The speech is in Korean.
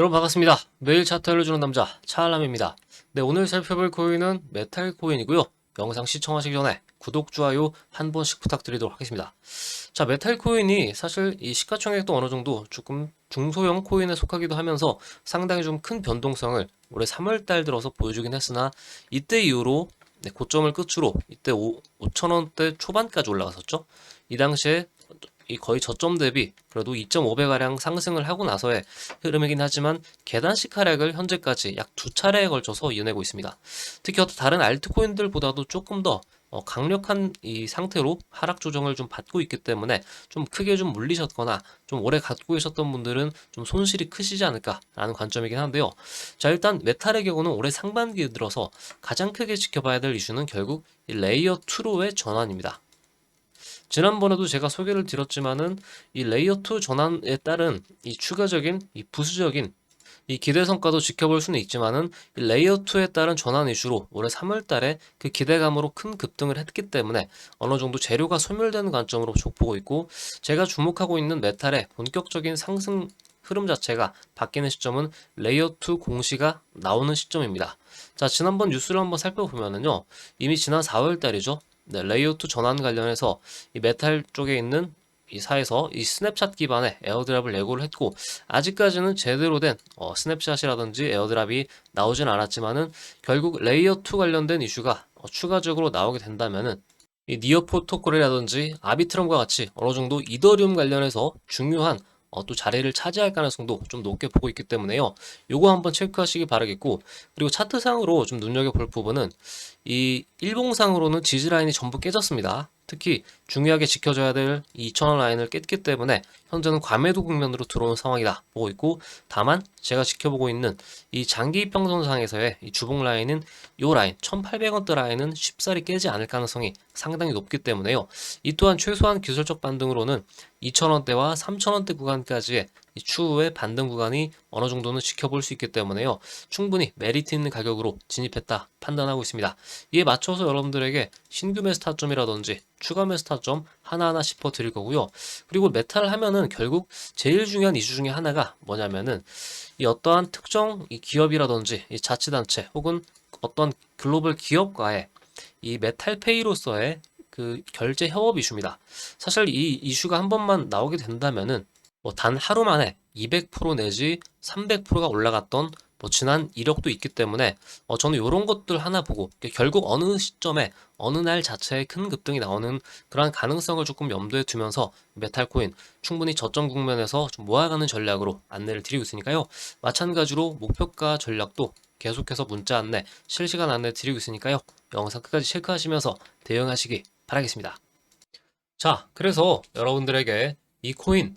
여러분 반갑습니다. 매일 차트 알려주는 남자 차알람입니다. 네 오늘 살펴볼 코인은 메탈 코인이고요. 영상 시청하시기 전에 구독, 좋아요 한 번씩 부탁드리도록 하겠습니다. 자 메탈 코인이 사실 이 시가총액도 어느 정도 조금 중소형 코인에 속하기도 하면서 상당히 좀 큰 변동성을 올해 3월달 들어서 보여주긴 했으나 이때 이후로 네, 고점을 끝으로 이때 5, 5천원대 초반까지 올라갔었죠. 이 당시에 이 거의 저점 대비 그래도 2.5배 가량 상승을 하고 나서의 흐름이긴 하지만 계단식 하락을 현재까지 약 두 차례에 걸쳐서 이어내고 있습니다. 특히 어떤 다른 알트코인들보다도 조금 더 어, 강력한 이 상태로 하락 조정을 좀 받고 있기 때문에 좀 크게 좀 물리셨거나 좀 오래 갖고 계셨던 분들은 좀 손실이 크시지 않을까라는 관점이긴 한데요. 자 일단 메탈의 경우는 올해 상반기에 들어서 가장 크게 지켜봐야 될 이슈는 결국 이 레이어 2로의 전환입니다. 지난번에도 제가 소개를 드렸지만은 이 레이어 2 전환에 따른 이 추가적인 이 부수적인 이 기대 성과도 지켜볼 수는 있지만은 이 레이어 2에 따른 전환 이슈로 올해 3월 달에 그 기대감으로 큰 급등을 했기 때문에 어느 정도 재료가 소멸되는 관점으로 족보고 있고 제가 주목하고 있는 메탈의 본격적인 상승 흐름 자체가 바뀌는 시점은 레이어 2 공시가 나오는 시점입니다. 자, 지난번 뉴스를 한번 살펴보면은요. 이미 지난 4월 달이죠. 네, 레이어 2 전환 관련해서 이 메탈 쪽에 있는 이 사에서 이 스냅샷 기반의 에어드랍을 예고를 했고 아직까지는 제대로 된 어, 스냅샷이라든지 에어드랍이 나오진 않았지만은 결국 레이어 2 관련된 이슈가 어, 추가적으로 나오게 된다면은 이 니어 포토콜이라든지 아비트럼과 같이 어느 정도 이더리움 관련해서 중요한 어, 또 자리를 차지할 가능성도 좀 높게 보고 있기 때문에요. 요거 한번 체크하시기 바라겠고 그리고 차트상으로 좀 눈여겨볼 부분은 이 일봉상으로는 지지 라인이 전부 깨졌습니다. 특히 중요하게 지켜줘야 될 2,000원 라인을 깼기 때문에 현재는 과매도 국면으로 들어온 상황이다 보고 있고 다만 제가 지켜보고 있는 이 장기 이평선상에서의 이 주봉 라인은 이 라인 1,800원대 라인은 쉽사리 깨지 않을 가능성이 상당히 높기 때문에요. 이 또한 최소한 기술적 반등으로는 2,000원대와 3,000원대 구간까지의 이 추후의 반등 구간이 어느 정도는 지켜볼 수 있기 때문에요. 충분히 메리트 있는 가격으로 진입했다 판단하고 있습니다. 이에 맞춰서 여러분들에게 신규 매수 타점이라든지 추가 매수 타점 하나하나 짚어 드릴 거고요. 그리고 메탈 하면은 결국 제일 중요한 이슈 중에 하나가 뭐냐면은 이 어떠한 특정 이 기업이라든지 이 자치단체 혹은 어떤 글로벌 기업과의 이 메탈페이로서의 그 결제 협업 이슈입니다. 사실 이 이슈가 한 번만 나오게 된다면은 뭐 단 하루 만에 200% 내지 300%가 올라갔던 뭐 지난 이력도 있기 때문에 어 저는 이런 것들 하나 보고 결국 어느 시점에 어느 날 자체에 큰 급등이 나오는 그러한 가능성을 조금 염두에 두면서 메탈코인 충분히 저점 국면에서 좀 모아가는 전략으로 안내를 드리고 있으니까요. 마찬가지로 목표가 전략도 계속해서 문자 안내, 실시간 안내 드리고 있으니까요. 영상 끝까지 체크하시면서 대응하시기 바라겠습니다. 자, 그래서 여러분들에게 이 코인